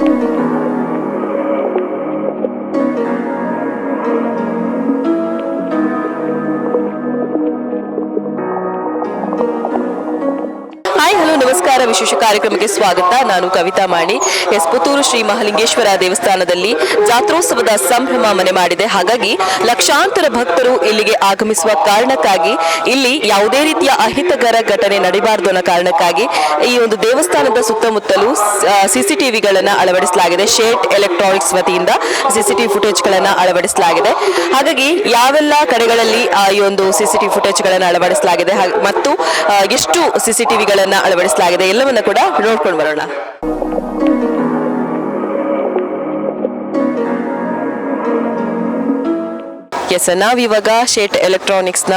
Thank you. ನಮಸ್ಕಾರ ವಿಶೇಷ ಕಾರ್ಯಕ್ರಮಕ್ಕೆ ಸ್ವಾಗತ. ನಾನು ಕವಿತಾ ಮಾಣಿ. ಎಸ್ ಪುತ್ತೂರು ಶ್ರೀ ಮಹಾಲಿಂಗೇಶ್ವರ ದೇವಸ್ಥಾನದಲ್ಲಿ ಜಾತ್ರೋತ್ಸವದ ಸಂಭ್ರಮ ಮನೆ ಮಾಡಿದೆ. ಹಾಗಾಗಿ ಲಕ್ಷಾಂತರ ಭಕ್ತರು ಇಲ್ಲಿಗೆ ಆಗಮಿಸುವ ಕಾರಣಕ್ಕಾಗಿ ಇಲ್ಲಿ ಯಾವುದೇ ರೀತಿಯ ಅಹಿತಕರ ಘಟನೆ ನಡೆಯಬಾರದು ಅನ್ನೋ ಕಾರಣಕ್ಕಾಗಿ ಈ ಒಂದು ದೇವಸ್ಥಾನದ ಸುತ್ತಮುತ್ತಲು ಸಿಸಿಟಿವಿಗಳನ್ನು ಅಳವಡಿಸಲಾಗಿದೆ. ಶೇಟ್ ಎಲೆಕ್ಟ್ರಾನಿಕ್ಸ್ ವತಿಯಿಂದ ಸಿಸಿಟಿವಿ ಫುಟೇಜ್ಗಳನ್ನು ಅಳವಡಿಸಲಾಗಿದೆ. ಹಾಗಾಗಿ ಯಾವೆಲ್ಲ ಕಡೆಗಳಲ್ಲಿ ಈ ಒಂದು ಸಿಸಿಟಿವಿ ಫುಟೇಜ್ಗಳನ್ನು ಅಳವಡಿಸಲಾಗಿದೆ. ಮತ್ತು ಎಷ್ಟು ಸಿಸಿಟಿವಿಗಳನ್ನ ಅಳವಡಿಸಲಾಗಿದೆ ಎಲ್ಲವನ್ನ ಕೂಡ ನೋಡ್ಕೊಂಡು ಬರೋಣ. ಎಸ್ ನಾವಿವಾಗ ಶೇಟ್ ಎಲೆಕ್ಟ್ರಾನಿಕ್ಸ್ನ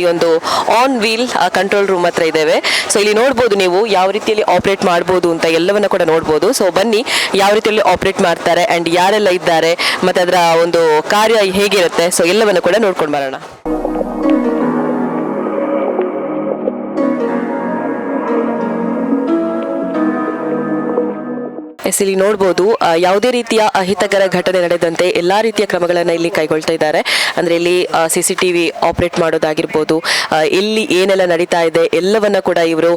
ಈ ಒಂದು ಆನ್ ವೀಲ್ ಕಂಟ್ರೋಲ್ ರೂಮ್ ಹತ್ರ ಇದ್ದೇವೆ. ಸೊ ಇಲ್ಲಿ ನೋಡ್ಬೋದು ನೀವು ಯಾವ ರೀತಿಯಲ್ಲಿ ಆಪರೇಟ್ ಮಾಡ್ಬೋದು ಅಂತ ಎಲ್ಲವನ್ನ ಕೂಡ ನೋಡ್ಬೋದು. ಸೊ ಬನ್ನಿ ಯಾವ ರೀತಿಯಲ್ಲಿ ಆಪರೇಟ್ ಮಾಡ್ತಾರೆ ಆ್ಯಂಡ್ ಯಾರೆಲ್ಲ ಇದ್ದಾರೆ, ಮತ್ತು ಅದರ ಒಂದು ಕಾರ್ಯ ಹೇಗಿರುತ್ತೆ. ಸೊ ಎಲ್ಲವನ್ನ ಕೂಡ ನೋಡ್ಕೊಂಡು ಬರೋಣ. ಎಸ್ ಇಲ್ಲಿ ನೋಡ್ಬೋದು ಯಾವುದೇ ರೀತಿಯ ಅಹಿತಕರ ಘಟನೆ ನಡೆದಂತೆ ಎಲ್ಲಾ ರೀತಿಯ ಕ್ರಮಗಳನ್ನು ಇಲ್ಲಿ ಕೈಗೊಳ್ತಾ ಇದ್ದಾರೆ. ಅಂದ್ರೆ ಇಲ್ಲಿ ಸಿಸಿ ಟಿವಿ ಆಪರೇಟ್ ಮಾಡೋದಾಗಿರ್ಬೋದು ಇಲ್ಲಿ ಏನೆಲ್ಲ ನಡೀತಾ ಇದೆ, ಎಲ್ಲವನ್ನ ಕೂಡ ಇವರು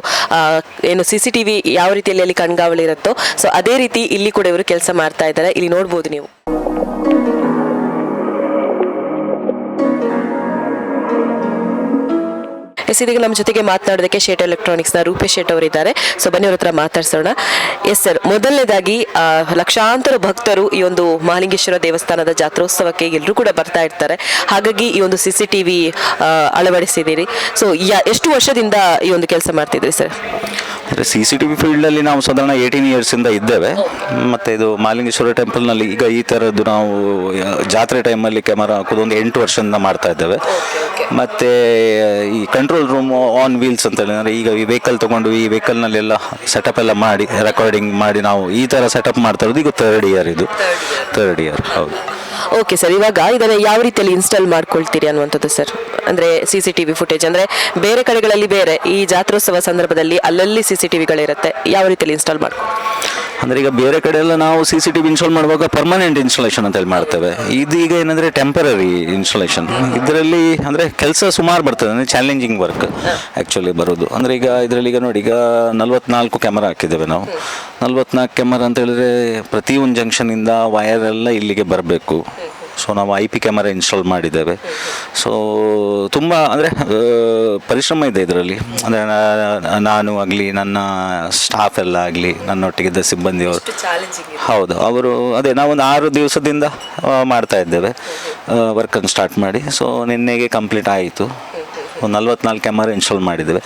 ಏನು ಸಿ ಸಿ ಯಾವ ರೀತಿಯಲ್ಲಿ ಅಲ್ಲಿ ಕಣ್ಗಾವಲಿರುತ್ತೋ, ಸೊ ಅದೇ ರೀತಿ ಇಲ್ಲಿ ಕೂಡ ಇವರು ಕೆಲಸ ಮಾಡ್ತಾ ಇದ್ದಾರೆ. ಇಲ್ಲಿ ನೋಡ್ಬೋದು ನೀವು. ಎಸ್, ಇದೀಗ ನಮ್ಮ ಜೊತೆಗೆ ಮಾತನಾಡೋದಕ್ಕೆ ಶೇಟ್ ಎಲೆಕ್ಟ್ರಾನಿಕ್ಸ್ನ ರೂಪೇಶ್ ಶೇಟ್ ಅವರಿದ್ದಾರೆ. ಸೊ ಬನ್ನಿ ಅವ್ರ ಹತ್ರ ಮಾತಾಡ್ಸೋಣ. ಎಸ್, ಸರ್, ಮೊದಲನೇದಾಗಿ ಲಕ್ಷಾಂತರ ಭಕ್ತರು ಈ ಒಂದು ಮಹಾಲಿಂಗೇಶ್ವರ ದೇವಸ್ಥಾನದ ಜಾತ್ರೋತ್ಸವಕ್ಕೆ ಎಲ್ಲರೂ ಕೂಡ ಬರ್ತಾ ಇರ್ತಾರೆ. ಹಾಗಾಗಿ ಈ ಒಂದು ಸಿ ಸಿ ಟಿ ವಿ ಅಳವಡಿಸಿದ್ದೀರಿ. ಸೊ ಎಷ್ಟು ವರ್ಷದಿಂದ ಈ ಒಂದು ಕೆಲಸ ಮಾಡ್ತಿದ್ರಿ, sir? C C T V ಫೀಲ್ಡಲ್ಲಿ ನಾವು ಸಾಧಾರಣ ಏಯ್ಟೀನ್ ಇಯರ್ಸಿಂದ ಇದ್ದೇವೆ. ಮತ್ತು ಇದು ಮಾಲಿಂಗೇಶ್ವರ ಟೆಂಪಲ್ನಲ್ಲಿ ಈಗ ಈ ಥರದ್ದು ನಾವು ಜಾತ್ರೆ ಟೈಮಲ್ಲಿ ಕ್ಯಾಮರಾ ಹಾಕೋದು ಒಂದು ಎಂಟು ವರ್ಷದಿಂದ ಮಾಡ್ತಾ ಇದ್ದೇವೆ. ಮತ್ತು ಈ ಕಂಟ್ರೋಲ್ ರೂಮ್ ಆನ್ ವೀಲ್ಸ್ ಅಂತ ಹೇಳಿ ಅಂದರೆ ಈಗ ಈ ವೆಹಿಕಲ್ ತೊಗೊಂಡು ಈ ವೆಹಿಕಲ್ನಲ್ಲೆಲ್ಲ ಸೆಟಪ್ ಎಲ್ಲ ಮಾಡಿ ರೆಕಾರ್ಡಿಂಗ್ ಮಾಡಿ ನಾವು ಈ ಥರ ಸೆಟಪ್ ಮಾಡ್ತಾ ಇರೋದು ಈಗ ಥರ್ಡ್ ಇಯರ್ ಇದು. ಥರ್ಡ್ ಇಯರ್ ಹೌದು. ಓಕೆ ಸರ್ ಇವಾಗ ಇದನ್ನು ಯಾವ ರೀತಿಯಲ್ಲಿ ಇನ್ಸ್ಟಾಲ್ ಮಾಡ್ಕೊಳ್ತೀರಿ ಅನ್ನುವಂಥದ್ದು ಸರ್? ಅಂದರೆ C C T V footage ಅಂದರೆ ಬೇರೆ ಕಡೆಗಳಲ್ಲಿ ಬೇರೆ, ಈ ಜಾತ್ರೋತ್ಸವ ಸಂದರ್ಭದಲ್ಲಿ ಅಲ್ಲಲ್ಲಿ ವಿಗಳಿರುತ್ತೆ ಯಾವ ರೀತಿಯಲ್ಲಿ ಇನ್ಸ್ಟಾಲ್ ಮಾಡಿ ಅಂದರೆ ಈಗ ಬೇರೆ ಕಡೆ ಎಲ್ಲ ನಾವು C C T V install ಮಾಡುವಾಗ ಪರ್ಮನೆಂಟ್ ಇನ್ಸ್ಟಾಲೇಷನ್ ಅಂತ ಹೇಳಿ ಮಾಡ್ತೇವೆ. ಇದೀಗ ಏನಂದರೆ ಟೆಂಪರರಿ ಇನ್ಸ್ಟಾಲೇಷನ್ ಇದರಲ್ಲಿ ಅಂದರೆ ಕೆಲಸ ಸುಮಾರು ಬರ್ತದೆ, ಅಂದರೆ ಚಾಲೆಂಜಿಂಗ್ ವರ್ಕ್ ಆ್ಯಕ್ಚುಲಿ ಬರೋದು. ಅಂದರೆ ಈಗ ಇದರಲ್ಲಿ ಈಗ ನೋಡಿ, ಈಗ ನಲ್ವತ್ನಾಲ್ಕು ಕ್ಯಾಮರಾ ಹಾಕಿದ್ದೇವೆ ನಾವು. ನಲ್ವತ್ನಾಲ್ಕು ಕ್ಯಾಮರಾ ಅಂತ ಹೇಳಿದ್ರೆ ಪ್ರತಿಯೊಂದು ಜಂಕ್ಷನಿಂದ ವಯರ್ ಎಲ್ಲ ಇಲ್ಲಿಗೆ ಬರಬೇಕು. ಸೊ ನಾವು ಐ ಪಿ ಕ್ಯಾಮರಾ ಇನ್ಸ್ಟಾಲ್ ಮಾಡಿದ್ದೇವೆ. ಸೊ ತುಂಬ ಅಂದರೆ ಪರಿಶ್ರಮ ಇದೆ ಇದರಲ್ಲಿ. ಅಂದರೆ ನಾನು ಆಗಲಿ ನನ್ನ ಸ್ಟಾಫ್ ಎಲ್ಲ ಆಗಲಿ ನನ್ನೊಟ್ಟಿಗಿದ್ದ ಸಿಬ್ಬಂದಿಯವರು. ಹೌದು ಅವರು ಅದೇ ನಾವೊಂದು ಆರು ದಿವಸದಿಂದ ಮಾಡ್ತಾ ಇದ್ದೇವೆ. ವರ್ಕನ್ನು ಸ್ಟಾರ್ಟ್ ಮಾಡಿ. ಸೊ ನಿನ್ನೆಗೆ ಕಂಪ್ಲೀಟ್ ಆಯಿತು. ನಲ್ವತ್ನಾಲ್ಕು ಕ್ಯಾಮರಾ ಇನ್ಸ್ಟಾಲ್ ಮಾಡಿದ್ದೇವೆ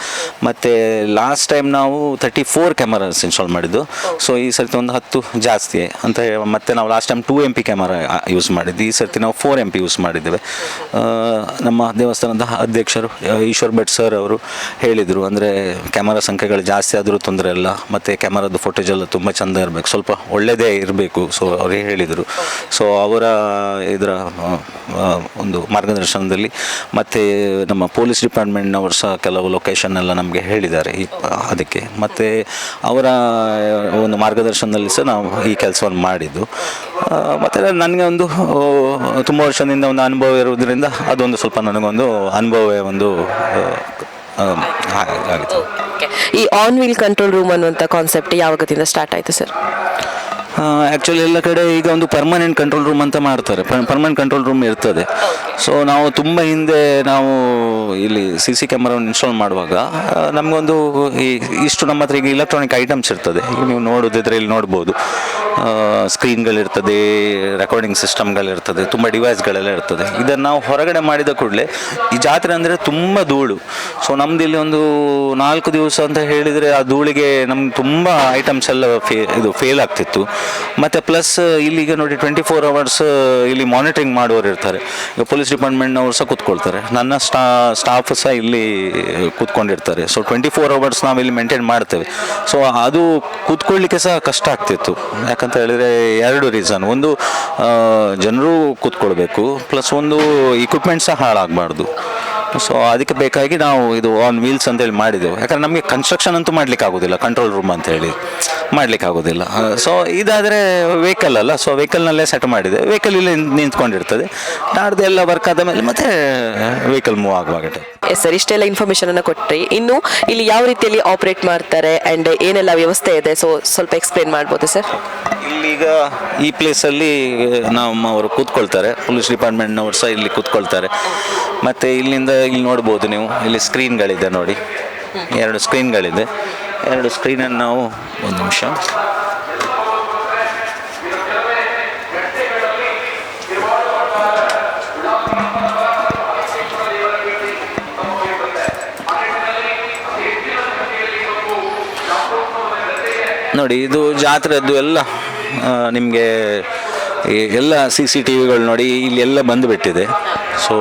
ಮತ್ತು ಲಾಸ್ಟ್ ಟೈಮ್ ನಾವು ತರ್ಟಿ ಫೋರ್ ಕ್ಯಾಮರಾಸ್ ಇನ್ಸ್ಟಾಲ್ ಮಾಡಿದ್ದು. ಸೊ ಈ ಸರ್ತಿ ಒಂದು ಹತ್ತು ಜಾಸ್ತಿ ಅಂತ ಹೇಳಿ ಮತ್ತೆ ನಾವು last time two M P camera use ಮಾಡಿದ್ದು. ಈ ಸರ್ತಿ ನಾವು ಫೋರ್ ಎಂ ಪಿ ಯೂಸ್ ಮಾಡಿದ್ದೇವೆ. ನಮ್ಮ ದೇವಸ್ಥಾನದ ಅಧ್ಯಕ್ಷರು ಈಶ್ವರ್ ಭಟ್ ಸರ್ ಅವರು ಹೇಳಿದರು ಅಂದರೆ ಕ್ಯಾಮರಾ ಸಂಖ್ಯೆಗಳು ಜಾಸ್ತಿ ಆದರೂ ತೊಂದರೆ ಇಲ್ಲ. ಮತ್ತು ಕ್ಯಾಮರಾದ ಫೋಟೋಜ್ ಎಲ್ಲ ತುಂಬ ಚೆಂದ ಇರಬೇಕು. ಸ್ವಲ್ಪ ಒಳ್ಳೆಯದೇ ಇರಬೇಕು. ಸೊ ಅವರು ಹೇಳಿದರು. ಸೊ ಅವರ ಇದರ ಒಂದು ಮಾರ್ಗದರ್ಶನದಲ್ಲಿ ಮತ್ತು ನಮ್ಮ ಪೊಲೀಸ್ ಡಿಪಾರ್ಟ್ಮೆಂಟ್ನವರು ಸಹ ಕೆಲವು ಲೊಕೇಶನ್ ಎಲ್ಲ ನಮಗೆ ಹೇಳಿದ್ದಾರೆ ಈ ಅದಕ್ಕೆ. ಮತ್ತು ಅವರ ಒಂದು ಮಾರ್ಗದರ್ಶನದಲ್ಲಿ ಸಹ ನಾವು ಈ ಕೆಲಸವನ್ನು ಮಾಡಿದ್ದು. ಮತ್ತು ನನಗೆ ಒಂದು ತುಂಬ ವರ್ಷದಿಂದ ಒಂದು ಅನುಭವ ಇರುವುದರಿಂದ ಅದೊಂದು ಸ್ವಲ್ಪ ನನಗೊಂದು ಅನುಭವವೇ ಒಂದು ಆಗಿದೆ. ಈ ಆನ್ ವೀಲ್ ಕಂಟ್ರೋಲ್ ರೂಮ್ ಅನ್ನುವಂಥ ಕಾನ್ಸೆಪ್ಟ್ ಯಾವಾಗದಿಂದ ಸ್ಟಾರ್ಟ್ ಆಯಿತು ಸರ್ ಆ್ಯಕ್ಚುಲಿ ಎಲ್ಲ ಕಡೆ ಈಗ ಒಂದು ಪರ್ಮನೆಂಟ್ ಕಂಟ್ರೋಲ್ ರೂಮ್ ಅಂತ ಮಾಡ್ತಾರೆ. ಪರ್ಮನೆಂಟ್ ಕಂಟ್ರೋಲ್ ರೂಮ್ ಇರ್ತದೆ. ಸೊ ನಾವು ತುಂಬ ಹಿಂದೆ ನಾವು ಇಲ್ಲಿ ಸಿ ಸಿ ಕ್ಯಾಮರಾವನ್ನು ಇನ್ಸ್ಟಾಲ್ ಮಾಡುವಾಗ ನಮಗೊಂದು ಈ, ಇಷ್ಟು ನಮ್ಮ ಹತ್ರ ಈಗ ಇಲೆಕ್ಟ್ರಾನಿಕ್ ಐಟಮ್ಸ್ ಇರ್ತದೆ. ಈಗ ನೀವು ನೋಡೋದಿದ್ರೆ ಇಲ್ಲಿ ನೋಡ್ಬೋದು. ಸ್ಕ್ರೀನ್ಗಳಿರ್ತದೆ ರೆಕಾರ್ಡಿಂಗ್ ಸಿಸ್ಟಮ್ಗಳಿರ್ತದೆ ತುಂಬ ಡಿವೈಸ್ಗಳೆಲ್ಲ ಇರ್ತದೆ. ಇದನ್ನು ನಾವು ಹೊರಗಡೆ ಮಾಡಿದ ಕೂಡಲೇ ಈ ಜಾತ್ರೆ ಅಂದರೆ ತುಂಬ ಧೂಳು. ಸೊ ನಮ್ದು ಇಲ್ಲಿ ಒಂದು ನಾಲ್ಕು ದಿವಸ ಅಂತ ಹೇಳಿದರೆ ಆ ಧೂಳಿಗೆ ನಮ್ಗೆ ತುಂಬ ಐಟಮ್ಸ್ ಎಲ್ಲ ಇದು ಫೇಲ್ ಆಗ್ತಿತ್ತು. ಮತ್ತು ಪ್ಲಸ್ ಇಲ್ಲಿ ಈಗ ನೋಡಿ ಟ್ವೆಂಟಿ ಫೋರ್ ಅವರ್ಸ್ ಇಲ್ಲಿ ಮಾನಿಟರಿಂಗ್ ಮಾಡುವವರು ಇರ್ತಾರೆ. ಈಗ ಪೊಲೀಸ್ ಡಿಪಾರ್ಟ್ಮೆಂಟ್ನವರು ಸಹ ಕೂತ್ಕೊಳ್ತಾರೆ. ನನ್ನ ಸ್ಟಾ ಸ್ಟಾಫ್ ಸಹ ಇಲ್ಲಿ ಕೂತ್ಕೊಂಡಿರ್ತಾರೆ. ಸೊ ಟ್ವೆಂಟಿ ಫೋರ್ ಅವರ್ಸ್ ನಾವು ಇಲ್ಲಿ ಮೇಂಟೈನ್ ಮಾಡ್ತೇವೆ. ಸೊ ಅದು ಕೂತ್ಕೊಳ್ಳಿಕ್ಕೆ ಸಹ ಕಷ್ಟ ಆಗ್ತಿತ್ತು. ಯಾಕಂತ ಹೇಳಿದರೆ ಎರಡು ರೀಸನ್ ಒಂದು ಜನರು ಕೂತ್ಕೊಳ್ಬೇಕು. ಪ್ಲಸ್ ಒಂದು ಇಕ್ವಿಪ್ಮೆಂಟ್ ಸಹ ಹಾಳಾಗಬಾರ್ದು. ಸೊ ಅದಕ್ಕೆ ಬೇಕಾಗಿ ನಾವು ಇದು ಆನ್ ವೀಲ್ಸ್ ಅಂತೇಳಿ ಮಾಡಿದೆವು. ಯಾಕಂದ್ರೆ ನಮಗೆ ಕನ್ಸ್ಟ್ರಕ್ಷನ್ ಅಂತೂ ಮಾಡ್ಲಿಕ್ಕೆ ಆಗೋದಿಲ್ಲ ಕಂಟ್ರೋಲ್ ರೂಮ್ ಅಂತ ಹೇಳಿ ಮಾಡ್ಲಿಕ್ಕೆ ಆಗೋದಿಲ್ಲ. ಸೊ ಇದಾದರೆ ವೆಹಿಕಲ್ ಅಲ್ಲ ಸೊ ವೆಹಿಕಲ್ನಲ್ಲೇ ಸೆಟ್ ಮಾಡಿದೆ. ವೆಹಿಕಲ್ ಇಲ್ಲಿ ನಿಂತ್ಕೊಂಡಿರ್ತದೆ. ನಾಡ್ದು ಎಲ್ಲ ವರ್ಕ್ ಆದ ಮೇಲೆ ಮತ್ತೆ ವೆಹಿಕಲ್ ಮೂವ್ ಆಗುವಾಗ ಎಸ್ ಸರ್ ಇಷ್ಟೆಲ್ಲ ಇನ್ಫಾರ್ಮೇಶನ್ ಅನ್ನು ಕೊಟ್ರಿ. ಇನ್ನು ಇಲ್ಲಿ ಯಾವ ರೀತಿಯಲ್ಲಿ ಆಪರೇಟ್ ಮಾಡ್ತಾರೆ ಅಂಡ್ ಏನೆಲ್ಲ ವ್ಯವಸ್ಥೆ ಇದೆ? ಸೊ ಸ್ವಲ್ಪ ಎಕ್ಸ್ಪ್ಲೇನ್ ಮಾಡ್ಬೋದು ಸರ್ ಇಲ್ಲೀಗ ಈ ಪ್ಲೇಸಲ್ಲಿ ನಮ್ಮವರು ಕೂತ್ಕೊಳ್ತಾರೆ. ಪೊಲೀಸ್ ಡಿಪಾರ್ಟ್ಮೆಂಟ್ನವರು ಸಹ ಇಲ್ಲಿ ಕೂತ್ಕೊಳ್ತಾರೆ. ಮತ್ತು ಇಲ್ಲಿಂದ ಇಲ್ಲಿ ನೋಡ್ಬೋದು ನೀವು. ಇಲ್ಲಿ ಸ್ಕ್ರೀನ್ಗಳಿದೆ ನೋಡಿ. ಎರಡು ಸ್ಕ್ರೀನ್ಗಳಿದೆ ಎರಡು ಸ್ಕ್ರೀನನ್ನು ನಾವು ಒಂದು ನಿಮಿಷ. ನೋಡಿ, ಇದು ಜಾತ್ರೆದ್ದು ಎಲ್ಲ ನಿಮಗೆ ಎಲ್ಲ ಸಿ ಸಿ ಟಿ ವಿಗಳು ನೋಡಿ ಇಲ್ಲಿ ಎಲ್ಲ ಬಂದುಬಿಟ್ಟಿದೆ. ಸೊ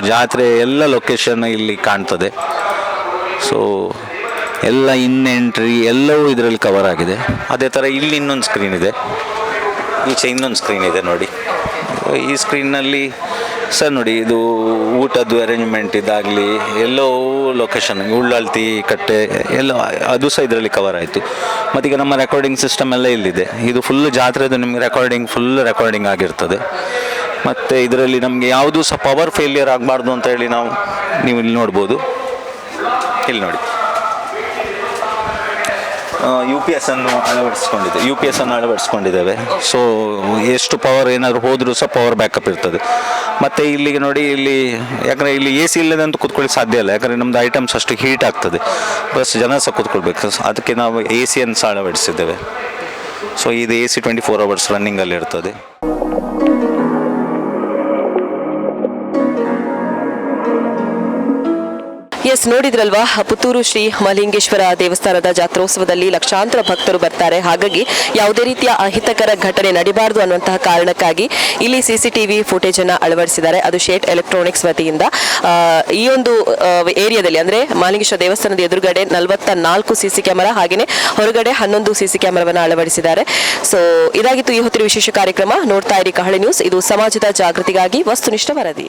ಜಾತ್ರೆ ಎಲ್ಲ ಲೊಕೇಶನ್ ಇಲ್ಲಿ ಕಾಣ್ತದೆ. ಸೊ ಎಲ್ಲ ಇನ್ ಎಂಟ್ರಿ ಎಲ್ಲವೂ ಇದರಲ್ಲಿ ಕವರ್ ಆಗಿದೆ. ಅದೇ ಥರ ಇಲ್ಲಿ ಇನ್ನೊಂದು ಸ್ಕ್ರೀನ್ ಇದೆ. ಈಚೆ ಇನ್ನೊಂದು ಸ್ಕ್ರೀನ್ ಇದೆ ನೋಡಿ. ಈ ಸ್ಕ್ರೀನ್ನಲ್ಲಿ ಸರ್ ನೋಡಿ, ಇದು ಊಟದ್ದು ಅರೇಂಜ್ಮೆಂಟ್ ಇದಾಗಲಿ, ಎಲ್ಲೋ ಲೊಕೇಶನ್ ಉಳ್ಳಾಳ್ತಿ ಕಟ್ಟೆ, ಎಲ್ಲ, ಅದು ಸಹ ಇದರಲ್ಲಿ ಕವರ್ ಆಯಿತು. ಮತ್ತೀಗ ನಮ್ಮ ರೆಕಾರ್ಡಿಂಗ್ ಸಿಸ್ಟಮ್ ಎಲ್ಲ ಇಲ್ಲಿದೆ. ಇದು ಫುಲ್ ಜಾತ್ರೆದು ನಿಮಗೆ ರೆಕಾರ್ಡಿಂಗ್ ಫುಲ್ ರೆಕಾರ್ಡಿಂಗ್ ಆಗಿರ್ತದೆ. ಮತ್ತು ಇದರಲ್ಲಿ ನಮಗೆ ಯಾವುದೂ ಸಹ ಪವರ್ ಫೇಲಿಯರ್ ಆಗಬಾರ್ದು ಅಂತ ಹೇಳಿ ನಾವು, ನೀವು ಇಲ್ಲಿ ನೋಡ್ಬೋದು. ಇಲ್ಲಿ ನೋಡಿ. ಯು ಪಿ ಎಸ್ ಅನ್ನು ಅಳವಡಿಸ್ಕೊಂಡಿದೆ. ಯು ಪಿ ಎಸ್ ಅನ್ನು ಅಳವಡಿಸ್ಕೊಂಡಿದ್ದೇವೆ. ಸೊ ಎಷ್ಟು ಪವರ್ ಏನಾದರೂ ಹೋದರೂ ಸಹ ಪವರ್ ಬ್ಯಾಕಪ್ ಇರ್ತದೆ. ಮತ್ತು ಇಲ್ಲಿಗೆ ನೋಡಿ, ಇಲ್ಲಿ ಯಾಕಂದರೆ ಇಲ್ಲಿ ಎ ಸಿ ಅಂತ ಕೂತ್ಕೊಳ್ಳಿ ಸಾಧ್ಯ ಇಲ್ಲ. ಯಾಕಂದರೆ ನಮ್ಮದು ಐಟಮ್ಸ್ ಅಷ್ಟು ಹೀಟ್ ಆಗ್ತದೆ. ಪ್ಲಸ್ ಜನ ಸಹ ಕೂತ್ಕೊಳ್ಬೇಕು. ಅದಕ್ಕೆ ನಾವು ಎ ಸಿಯನ್ನು ಸಹ ಅಳವಡಿಸಿದ್ದೇವೆ. ಸೊ ಇದು A C twenty four hours ರನ್ನಿಂಗಲ್ಲಿ ಇರ್ತದೆ. ಎಸ್, ನೋಡಿದ್ರಲ್ವಾ? ಪುತ್ತೂರು ಶ್ರೀ ಮಲಿಂಗೇಶ್ವರ ದೇವಸ್ಥಾನದ ಜಾತ್ರೋತ್ಸವದಲ್ಲಿ ಲಕ್ಷಾಂತರ ಭಕ್ತರು ಬರ್ತಾರೆ. ಹಾಗಾಗಿ ಯಾವುದೇ ರೀತಿಯ ಅಹಿತಕರ ಘಟನೆ ನಡೆಯಬಾರದು ಅನ್ನುವಂತಹ ಕಾರಣಕ್ಕಾಗಿ ಇಲ್ಲಿ ಸಿಸಿಟಿವಿ ಫುಟೇಜ್ ಅನ್ನ ಅಳವಡಿಸಿದ್ದಾರೆ. ಅದು ಶೇಟ್ ಎಲೆಕ್ಟ್ರಾನಿಕ್ಸ್ ವತಿಯಿಂದ. ಈ ಒಂದು ಏರಿಯಾದಲ್ಲಿ ಅಂದ್ರೆ ಮಾಲಿಂಗೇಶ್ವರ ದೇವಸ್ಥಾನದ ಎದುರುಗಡೆ ನಲವತ್ತ ನಾಲ್ಕು ಸಿಸಿ ಕ್ಯಾಮೆರಾ, ಹಾಗೆಯೇ ಹೊರಗಡೆ ಹನ್ನೊಂದು ಸಿಸಿ ಕ್ಯಾಮರಾವನ್ನು ಅಳವಡಿಸಿದ್ದಾರೆ. ಸೊ ಇದಾಗಿತ್ತು ಈ ಹೊತ್ತಿನ ವಿಶೇಷ ಕಾರ್ಯಕ್ರಮ. ನೋಡ್ತಾ ಇರಿ ಕಹಳೆ ನ್ಯೂಸ್. ಇದು ಸಮಾಜದ ಜಾಗೃತಿಗಾಗಿ ವಸ್ತುನಿಷ್ಠ ವರದಿ.